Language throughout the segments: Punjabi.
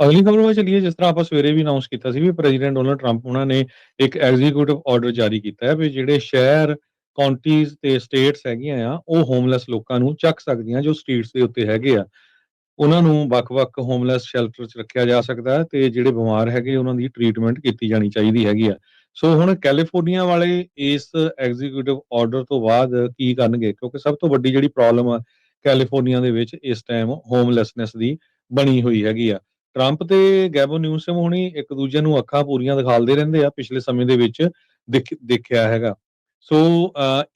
ਅਗਲੀ ਖਬਰ ਵੱਲ ਚੱਲੀਏ, ਜਿਸ ਤਰ੍ਹਾਂ ਆਪਾਂ ਸਵੇਰੇ ਵੀ ਅਨਾਉਂਸ ਕੀਤਾ ਸੀ ਵੀ ਪ੍ਰੈਜ਼ੀਡੈਂਟ ਡੋਨਲਡ ਟਰੰਪ ਉਹਨਾਂ ਨੇ ਇੱਕ ਐਗਜ਼ੀਕਿਊਟਿਵ ਆਰਡਰ ਜਾਰੀ ਕੀਤਾ ਹੈ ਵੀ ਜਿਹੜੇ ਸ਼ਹਿਰ ਕਾਉਂਟੀਜ਼ ਤੇ ਸਟੇਟਸ ਹੈਗੀਆਂ ਆ, ਉਹ ਹੋਮਲੈਸ ਲੋਕਾਂ ਨੂੰ ਚੱਕ ਸਕਦੀਆਂ ਜੋ ਸਟਰੀਟਸ ਦੇ ਉੱਤੇ ਹੈਗੇ ਆ। ਉਹਨਾਂ ਨੂੰ ਵੱਖ-ਵੱਖ ਹੋਮਲੈਸ ਸ਼ੈਲਟਰ 'ਚ ਰੱਖਿਆ ਜਾ ਸਕਦਾ ਹੈ ਤੇ ਜਿਹੜੇ ਬਿਮਾਰ ਹੈਗੇ ਉਹਨਾਂ ਦੀ ਟ੍ਰੀਟਮੈਂਟ ਕੀਤੀ ਜਾਣੀ ਚਾਹੀਦੀ ਹੈਗੀ ਆ। ਸੋ ਹੁਣ ਕੈਲੀਫੋਰਨੀਆ ਵਾਲੇ ਇਸ ਐਗਜ਼ੀਕਿਊਟਿਵ ਆਰਡਰ ਤੋਂ ਬਾਅਦ ਕੀ ਕਰਨਗੇ? ਕਿਉਂਕਿ ਸਭ ਤੋਂ ਵੱਡੀ ਜਿਹੜੀ ਪ੍ਰੋਬਲਮ ਆ ਕੈਲੀਫੋਰਨੀਆ ਦੇ ਵਿੱਚ ਇਸ ਟਾਈਮ ਹੋਮਲੈਸਨੈਸ ਦੀ ਬਣੀ ਹੋਈ ਹੈਗੀ ਆ। ਟਰੰਪ ਤੇ ਗੈਬੋ ਨਿਊਸਮ ਹੋਣੀ ਇੱਕ ਦੂਜੇ ਨੂੰ ਅੱਖਾਂ ਪੂਰੀਆਂ ਦਿਖਾਲਦੇ ਰਹਿੰਦੇ ਆ ਪਿਛਲੇ ਸਮੇਂ ਦੇ ਵਿੱਚ ਦੇਖਿਆ ਹੈਗਾ। ਸੋ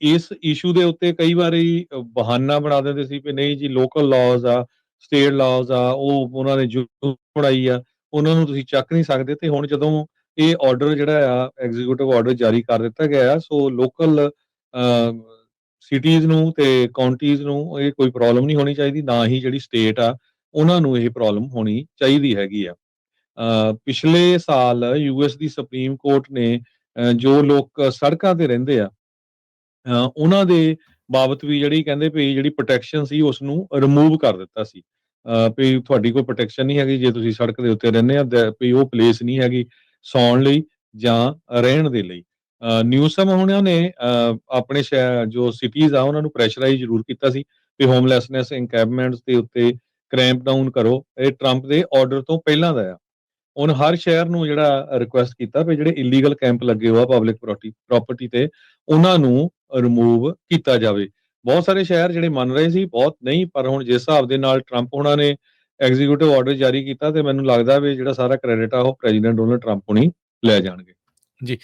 ਇਸ ਇਸ਼ੂ ਦੇ ਉੱਤੇ ਕਈ ਵਾਰੀ ਬਹਾਨਾ ਬਣਾ ਦਿੰਦੇ ਸੀ ਕਿ ਨਹੀਂ ਜੀ ਲੋਕਲ ਲਾਜ਼ ਆ ਸਟੇਟ ਲਾਜ਼ ਆ, ਉਹ ਉਹਨਾਂ ਨੇ ਜੋ ਪੜਾਈ ਆ, ਉਹਨਾਂ ਨੂੰ ਤੁਸੀਂ ਚੱਕ ਨਹੀਂ ਸਕਦੇ। ਤੇ ਹੁਣ ਜਦੋਂ ਇਹ ਆਰਡਰ ਜਿਹੜਾ ਆ ਐਗਜ਼ੀਕਿਊਟਿਵ ਆਰਡਰ ਜਾਰੀ ਕਰ ਦਿੱਤਾ ਗਿਆ ਆ ਸੋ ਲੋਕਲ ਸਿਟੀਜ਼ ਨੂੰ ਤੇ ਕਾਉਂਟੀਜ਼ ਨੂੰ ਇਹ ਕੋਈ ਪ੍ਰੋਬਲਮ ਨਹੀਂ ਹੋਣੀ ਚਾਹੀਦੀ, ਨਾ ਹੀ ਜਿਹੜੀ ਸਟੇਟ ਆ ਉਹਨਾਂ ਨੂੰ ਇਹ ਪ੍ਰੋਬਲਮ ਹੋਣੀ ਚਾਹੀਦੀ ਹੈਗੀ ਆ। ਪਿਛਲੇ ਸਾਲ ਯੂਐਸ ਦੀ ਸੁਪਰੀਮ ਕੋਰਟ ਨੇ ਜੋ ਲੋਕ ਸੜਕਾਂ ਤੇ ਰਹਿੰਦੇ ਆ ਉਹਨਾਂ ਦੇ ਬਾਬਤ ਵੀ ਜਿਹੜੀ ਕਹਿੰਦੇ ਵੀ ਜਿਹੜੀ ਪ੍ਰੋਟੈਕਸ਼ਨ ਸੀ ਉਸ ਨੂੰ ਰਿਮੂਵ ਕਰ ਦਿੱਤਾ ਸੀ। ਵੀ ਤੁਹਾਡੀ ਕੋਈ ਪ੍ਰੋਟੈਕਸ਼ਨ ਨਹੀਂ ਹੈਗੀ, ਜੇ ਤੁਸੀਂ ਸੜਕ ਦੇ ਉੱਤੇ ਰਹਿੰਦੇ ਆ ਵੀ ਉਹ ਪਲੇਸ ਨਹੀਂ ਹੈਗੀ ਸੌਣ ਲਈ ਜਾਂ ਰਹਿਣ ਦੇ ਲਈ। ਨਿਊਸਮ ਉਹਨਾਂ ਨੇ ਆਪਣੇ ਜੋ ਸਿਟੀਜ਼ ਆ, ਉਹਨਾਂ ਨੂੰ ਪ੍ਰੈਸ਼ਰਾਈਜ਼ ਜ਼ਰੂਰ ਕੀਤਾ ਸੀ ਵੀ ਹੋਮਲੈਸਨੈਸ ਇਨਕੈਂਪਮੈਂਟਸ ਦੇ ਉੱਤੇ ਕ੍ਰੈਂਪ ਡਾਊਨ ਕਰੋ, ਇਹ ਟਰੰਪ ਦੇ ਆਰਡਰ ਤੋਂ ਪਹਿਲਾਂ ਦਾ ਆ। ਉਹਨ ਹਰ ਸ਼ਹਿਰ ਨੂੰ ਜਿਹੜਾ ਰਿਕੁਐਸਟ ਕੀਤਾ ਵੀ ਜਿਹੜੇ ਇਲੀਗਲ ਕੈਂਪ ਲੱਗੇ ਹੋਆ ਪਬਲਿਕ ਪ੍ਰਾਪਰਟੀ ਤੇ, ਉਹਨਾਂ ਨੂੰ ਰਿਮੂਵ ਕੀਤਾ ਜਾਵੇ। ਬਹੁਤ ਸਾਰੇ ਸ਼ਹਿਰ ਜਿਹੜੇ ਮੰਨ ਰਹੇ ਸੀ, ਬਹੁਤ ਨਹੀਂ, ਪਰ ਹੁਣ ਜਿਸ ਹਿਸਾਬ ਦੇ ਨਾਲ ਟਰੰਪ ਉਹਨਾਂ ਨੇ ਐਗਜ਼ੀਕਿਊਟਿਵ ਆਰਡਰ ਜਾਰੀ ਕੀਤਾ ਤੇ ਮੈਨੂੰ ਲੱਗਦਾ ਵੀ ਜਿਹੜਾ ਸਾਰਾ ਕ੍ਰੈਡਿਟ ਆ ਉਹ ਪ੍ਰੈਜ਼ੀਡੈਂਟ ਡੋਨਲਡ ਟਰੰਪ ਹੁਣੀ ਲੈ ਜਾਣਗੇ।